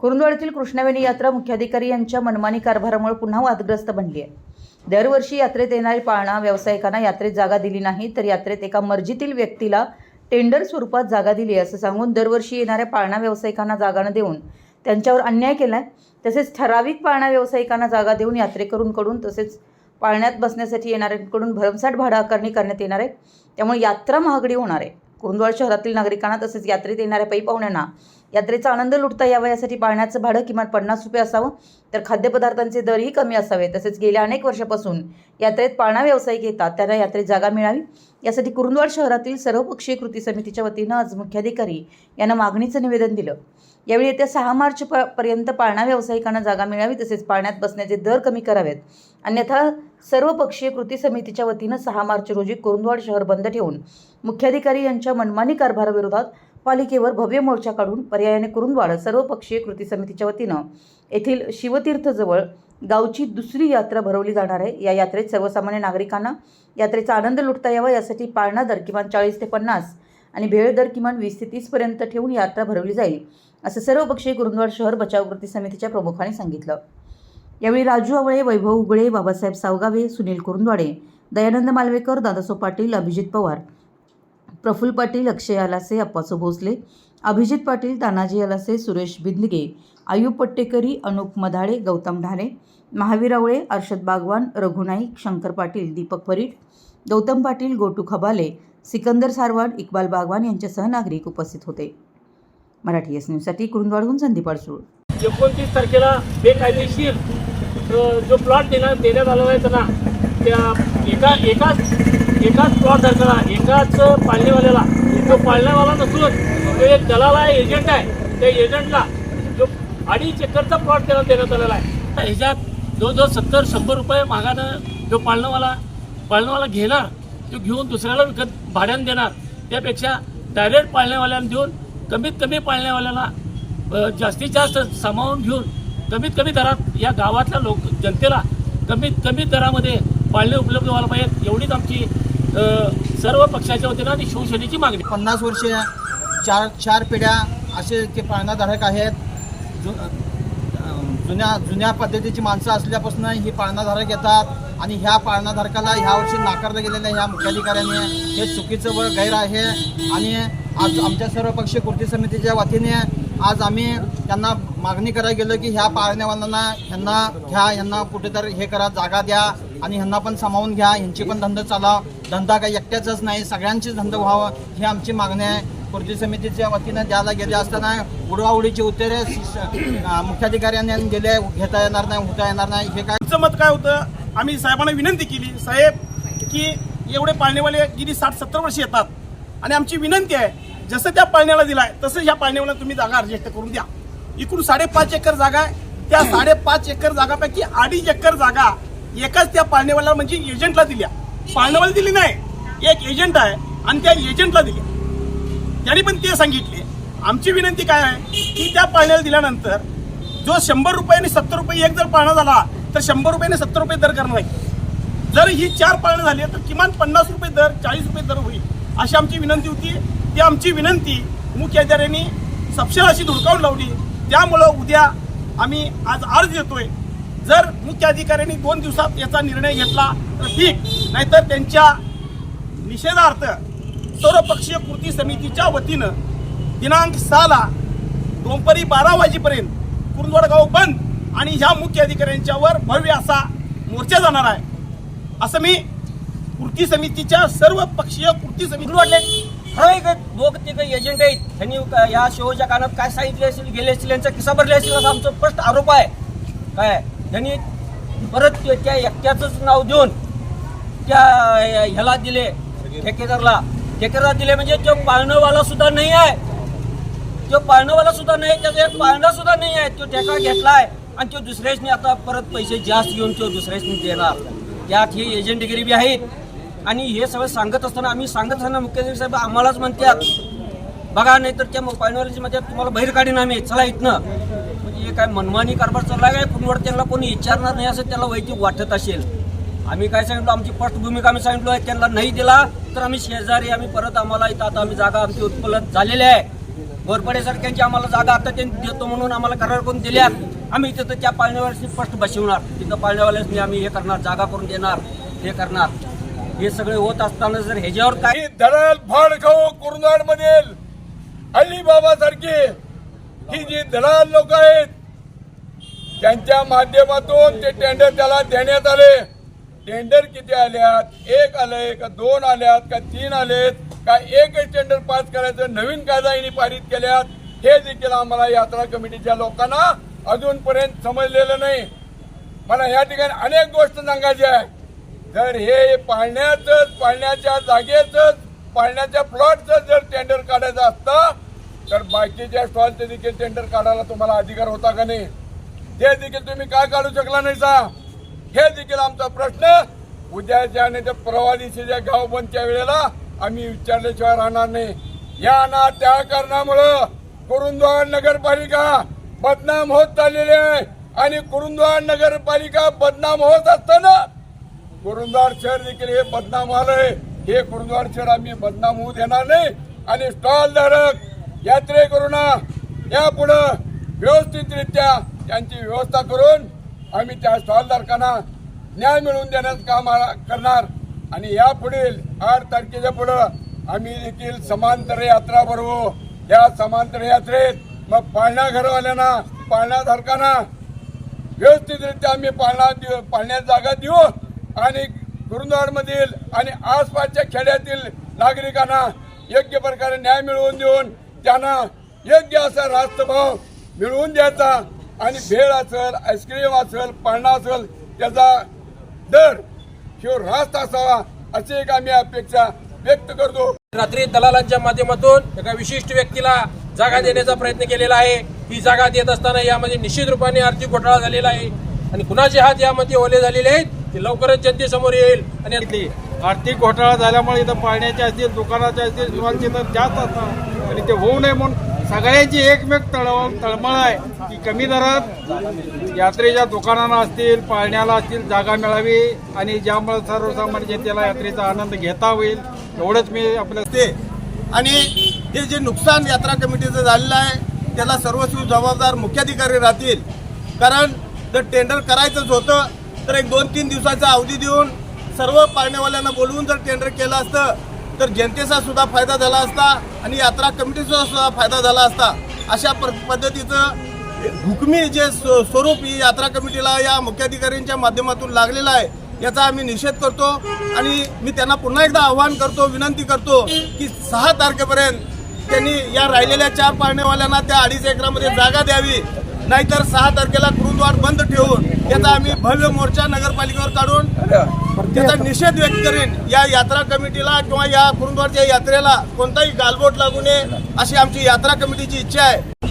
कुरुंदवाडीतील कृष्णवेणी यात्रा मुख्याधिकारी यांच्या मनमानी कारभारामुळे पुन्हा वादग्रस्त बनली आहे. दरवर्षी यात्रेत येणारी पाळणा व्यावसायिकांना यात्रेत जागा दिली नाही तर यात्रेत एका मर्जीतील व्यक्तीला टेंडर स्वरूपात जागा दिली असं सांगून दरवर्षी येणाऱ्या पाळणा व्यावसायिकांना जागा न देऊन त्यांच्यावर अन्याय केला आहे तसेच ठराविक पाळणा व्यावसायिकांना जागा देऊन यात्रेकरूंकडून तसेच पाळण्यात बसण्यासाठी येणाऱ्यांकडून भरमसाठ भाडं आकारणी करण्यात येणार आहे. त्यामुळे यात्रा महागडी होणार आहे. कुरुंदवाड शहरातील नागरिकांना तसेच यात्रेत येणाऱ्या पै पाहुण्यांना यात्रेचा आनंद लुटता यावा यासाठी पाळण्याचं भाडं किमान पन्नास रुपये असावं. तर खाद्यपदार्थांचे दरही कमी असावे. तसेच गेल्या अनेक वर्षापासून यात्रेत पाळणा व्यावसायिक येतात. त्यांना यात्रेत जागा मिळावी. यासाठी कुरुंदवाड शहरातील सर्वपक्षीय कृती समितीच्या वतीनं आज मुख्याधिकारी यांना मागणीचं निवेदन दिलं. यावेळी येत्या सहा मार्च प पर्यंत पाळणा व्यावसायिकांना जागा मिळावी. तसेच पाळण्यात बसण्याचे दर कमी करावेत. अन्यथा सर्वपक्षीय कृती समितीच्या वतीनं सहा मार्च रोजी कुरुंदवाड शहर बंद ठेवून मुख्याधिकारी यांच्या मनमानी कारभाराविरोधात पालिकेवर भव्य मोर्चा काढून पर्यायाने कुरुंदवाड सर्वपक्षीय कृती समितीच्या वतीनं येथील शिवतीर्थजवळ गावची दुसरी यात्रा भरवली जाणार आहे. या यात्रेत सर्वसामान्य नागरिकांना यात्रेचा आनंद लुटता यावा यासाठी पाळणा दर किमान चाळीस ते पन्नास आणि भेळ दर किमान वीस ते तीसपर्यंत ठेवून यात्रा भरवली जाईल असं सर्वपक्षीय कुरुंदवाड शहर बचाव कृती समितीच्या प्रमुखांनी सांगितलं. यावेळी राजू आवळे वैभव उगळे बाबासाहेब सावगावे सुनील कुरुंदवाडे दयानंद मालवेकर दादासो पाटील अभिजित पवार प्रफुल्ल पाटील अक्षय आलासे अप्पासो भोसले अभिजित पाटील तानाजी आलासे सुरेश बिंदगे आयुब पट्टेकरी अनुप मधाळे गौतम ढाले महावीर आवळे अर्षद बागवान रघुनाईक शंकर पाटील दीपक परीट गौतम पाटील गोटू खबाले सिकंदर सारवाड इक्बाल बागवान यांच्यासह नागरिक उपस्थित होते. मराठी एस न्यूजसाठी कुरुंदवाडहून संदीप अडसूळ. एकोणतीस तारखेला बेकायदेशीर जो प्लॉट देण्यात आलेला आहे त्यांना त्या एका एकाच एकाच प्लॉट धारकाला एकाच पाळणेवाल्याला. जो पाळण्यावाला नसून तो एक दलाल आहे एजंट आहे. त्या एजंटला जो अडीच एकरचा प्लॉट त्याला देण्यात आलेला आहे. तर ह्याच्यात जवळजवळ सत्तर शंभर रुपये मागानं जो पाळणंवाला पाळणंवाला घेणार तो घेऊन दुसऱ्याला विकत भाड्यानं देणार त्यापेक्षा डायरेक्ट पाळणेवाल्याला देऊन कमीत कमी पाळण्यावाल्याला जास्तीत जास्त सामावून घेऊन कमीत कमी दरात या गावातल्या लोक जनतेला कमीत कमी दरामध्ये पाळणे उपलब्ध व्हायला पाहिजेत. एवढीच आमची सर्व पक्षाच्या वतीनं आणि शिवसेनेची मागणी. पन्नास वर्षे चार चार पिढ्या असे ते पाळणाधारक आहेत. जु जुन्या जुन्या पद्धतीची माणसं असल्यापासून ही पाळणाधारक येतात. आणि ह्या पाळणाधारकाला ह्या वर्षी नाकारलं गेलेलं ह्या मुख्याधिकाऱ्याने. हे चुकीचं व गैर आहे. आणि आज आमच्या सर्व पक्ष कृती समितीच्या वतीने आज आम्ही त्यांना मागणी करायला गेलो की ह्या पाळण्यावाल्यांना ह्यांना घ्या ह्यांना कुठेतरी हे करा जागा द्या. आणि ह्यांना पण सामावून घ्या. ह्यांची पण धंदा चालाव. धंदा काही एकट्याचाच नाही सगळ्यांचीच धंदा व्हावं ही आमची मागणी आहे. कृती समितीच्या वतीनं द्यायला गेले असताना उडवाउडीची उत्तरे अं, मुख्याधिकाऱ्यांनी गेले घेता येणार नाही होता येणार नाही हे काय? आमचं मत काय होतं? आम्ही साहेबांना विनंती केली साहेब की एवढे पाळणेवाले गेली साठ सत्तर वर्ष येतात. आणि आमची विनंती आहे जसं त्या पाळण्याला दिलाय तसं ह्या पाळण्याला तुम्ही जागा अडजस्ट करून द्या. इकडून साडेपाच एकर जागा आहे. त्या साडेपाच एकर जागापैकी अडीच एकर जागा एकाच त्या पाळणेवाल्याला म्हणजे एजंटला दिल्या. पांडवाला दिली नाही. एक एजंट आहे आणि त्या एजंटला दिली. त्याने पण ते सांगितले. आमची विनंती काय आहे? की त्या पाळण्याला दिल्यानंतर जो शंभर रुपये आणि सत्तर रुपये एक जर पाळणा झाला तर शंभर रुपये आणि सत्तर रुपये दर करणार आहे जर ही चार पाळणं झाली तर किमान पन्नास रुपये दर चाळीस रुपये दर होईल अशी आमची विनंती होती. ती आमची विनंती मुख्याधिकाऱ्यांनी सपशेल अशी धुडकावून लावली. त्यामुळं उद्या आम्ही आज अर्ज देतोय. जर मुख्य अधिकाऱ्यांनी दोन दिवसात याचा निर्णय घेतला तर ठीक. नाहीतर त्यांच्या निषेधार्थ सर्वपक्षीय कृती समितीच्या वतीनं दिनांक सहाला दुपारी बारा वाजेपर्यंत कुरुंदवाडगाव बंद आणि ह्या मुख्य अधिकाऱ्यांच्यावर भव्य असा मोर्चा जाणार आहे. असं मी कृती समितीच्या सर्व पक्षीय कृती समिती वाटले ठराविक दोघ तिघ एजंट आहेत. त्यांनी का- या शोच्या कानात काय सांगितले असेल गेले असतील यांचा किस्सा भरले असतील असा आमचा स्पष्ट आरोप आहे. काय? त्यांनी परत त्या एकट्याचंच नाव देऊन त्या ह्याला दिले ठेकेदारला. ठेकेदार दिले म्हणजे तो पाळणंवाला सुद्धा नाही आहे. तो पाळणंवाला सुद्धा नाही त्याचा एक पाळणा सुद्धा नाही आहे. तो ठेका घेतलाय आणि तो दुसऱ्याशनी आता परत पैसे जास्त घेऊन तो दुसऱ्याचनी देणार. त्यात हे एजंटगिरी बी आहेत. आणि हे सगळं सांगत असताना आम्ही सांगत असताना मुख्यमंत्री साहेब आम्हालाच म्हणतात बघा नाही तर त्या पाळणेवाल्याची मध्ये तुम्हाला बाहेर काढीन आम्ही. चला इथनं. म्हणजे हे काय मनमानी कारभार चालला काय? कुणीवर त्यांना कोणी विचारणार नाही असं त्याला वैयक्तिक वाटत असेल. आम्ही काय सांगितलं? आमची फर्स्ट भूमिका आम्ही सांगितलो आहे. त्यांना नाही दिला तर आम्ही शेजारी आम्ही परत आम्हाला इथं आता आम्ही जागा आमची उत्पन्न झालेली आहे. घोरपडेसारख्यांची आम्हाला जागा आता त्यांनी देतो म्हणून आम्हाला करार करून दिल्यात. आम्ही तिथं त्या पाळण्यावाल्याशी स्पष्ट बसवणार. तिथं पाळण्यावाल्यासनी आम्ही हे करणार जागा करून देणार हे करणार. हे सगळे होत असताना जर ह्याच्यावर काही दलाल भाडखाऊ कुरुंदाड मधील अलीबाबा सारखी ही जी दलाल लोक आहेत त्यांच्या माध्यमातून ते टेंडर त्याला देण्यात आले. टेंडर किती आल्यात? एक आलंय का दोन आल्यात? का तीन आलेत? का एकच टेंडर पास करायचं? नवीन कायदा यांनी पारित केल्यात? हे देखील आम्हाला यात्रा कमिटीच्या लोकांना अजूनपर्यंत समजलेलं नाही. मला या ठिकाणी अनेक गोष्ट सांगायची आहे. जर हे पाळण्याच पाळण्याच्या जागेच पाळण्याच्या प्लॉटचं जर टेंडर काढायचं असतं तर बाकीच्या स्टॉलचे देखील टेंडर काढायला तुम्हाला अधिकार होता का नाही? ते देखील तुम्ही काय काढू शकला नाही सा? हे देखील आमचा प्रश्न. उद्याच्या आणि त्या परवा गाव बंदच्या वेळेला आम्ही विचारल्याशिवाय राहणार नाही. या ना त्या कारणामुळं कुरुंदवाड नगरपालिका बदनाम होत चाललेली आहे. आणि कुरुंदवाड नगरपालिका बदनाम होत असताना कुरुंदवाड शहर देखील हे बदनाम आलंय. हे कुरुंदवाड शहर आम्ही बदनाम होऊ देणार नाही. आणि स्टॉल धारक यात्रेकरूंना यापुढं व्यवस्थितरित्या त्यांची व्यवस्था करून आम्ही त्या स्टॉलधारकांना न्याय मिळवून देण्याचं काम करणार. आणि यापुढील आठ तारखेच्या पुढं आम्ही देखील समांतर यात्रा भरवू. या समांतर यात्रेत मग पाळणा घरवाल्यांना पाळणाधारकांना व्यवस्थितरित्या आम्ही पाळणा देऊ पाळण्यात जागा देऊ. आणि गुरुद्वारमधील आणि आसपासच्या खेड्यातील नागरिकांना योग्य प्रकारे न्याय मिळवून देऊन त्यांना योग्य असा रास्तभाव मिळवून द्यायचा. आणि भेळ असेल आईस्क्रीम असेल पाळणा असेल त्याचा दर शिव रास्त असावा अशी एक आम्ही अपेक्षा व्यक्त करतो. रात्री दलालांच्या माध्यमातून एका विशिष्ट व्यक्तीला जागा देण्याचा प्रयत्न केलेला आहे. ही जागा देत असताना यामध्ये निश्चित रूपाने आर्थिक घोटाळा झालेला आहे. आणि कुणाचे हात यामध्ये ओले झालेले आहेत ते लवकरच जनतेसमोर येईल. आणि आर्थिक घोटाळा झाल्यामुळे इथं पाण्याचे असतील दुकानाचे असतील तर जास्त असतात आणि ते होऊ नये म्हणून सगळ्यांची एकमेक तळव तळमळ आहे. की कमी दरात यात्रेच्या दुकानांना असतील पाळण्याला असतील जागा मिळावी आणि ज्यामुळे सर्वसामान्य जनतेला यात्रेचा आनंद घेता होईल एवढंच मी आपलं ते. आणि हे जे नुकसान यात्रा कमिटीचं झालेलं आहे त्याला सर्वस्वी जबाबदार मुख्याधिकारी राहतील. कारण जर टेंडर करायचंच होतं तर एक दोन तीन दिवसाचा अवधी देऊन सर्व पाळण्यावाल्यांना बोलवून जर टेंडर केलं असतं तर जनतेचा सुद्धा फायदा झाला असता आणि यात्रा कमिटीचा सुद्धा फायदा झाला असता. अशा प- पद्धतीचं हुकमी जे स्व- स्वरूप ही यात्रा कमिटीला या मुख्याधिकाऱ्यांच्या माध्यमातून लागलेलं आहे याचा आम्ही निषेध करतो आणि मी त्यांना पुन्हा एकदा आवाहन करतो विनंती करतो की सहा तारखेपर्यंत त्यांनी या राहिलेल्या चार पाळणेवाल्यांना त्या अडीच एकरामध्ये जागा द्यावी. नाहीतर सहा तारखेला कुरुंदवाड बंद ठेवून त्याचा आम्ही भव्य मोर्चा नगरपालिकेवर काढून त्याचा निषेध व्यक्त करेन. या यात्रा कमिटीला किंवा या कुरुंदवाडच्या यात्रेला कोणताही गालबोट लागू नये अशी आमची यात्रा कमिटीची इच्छा आहे.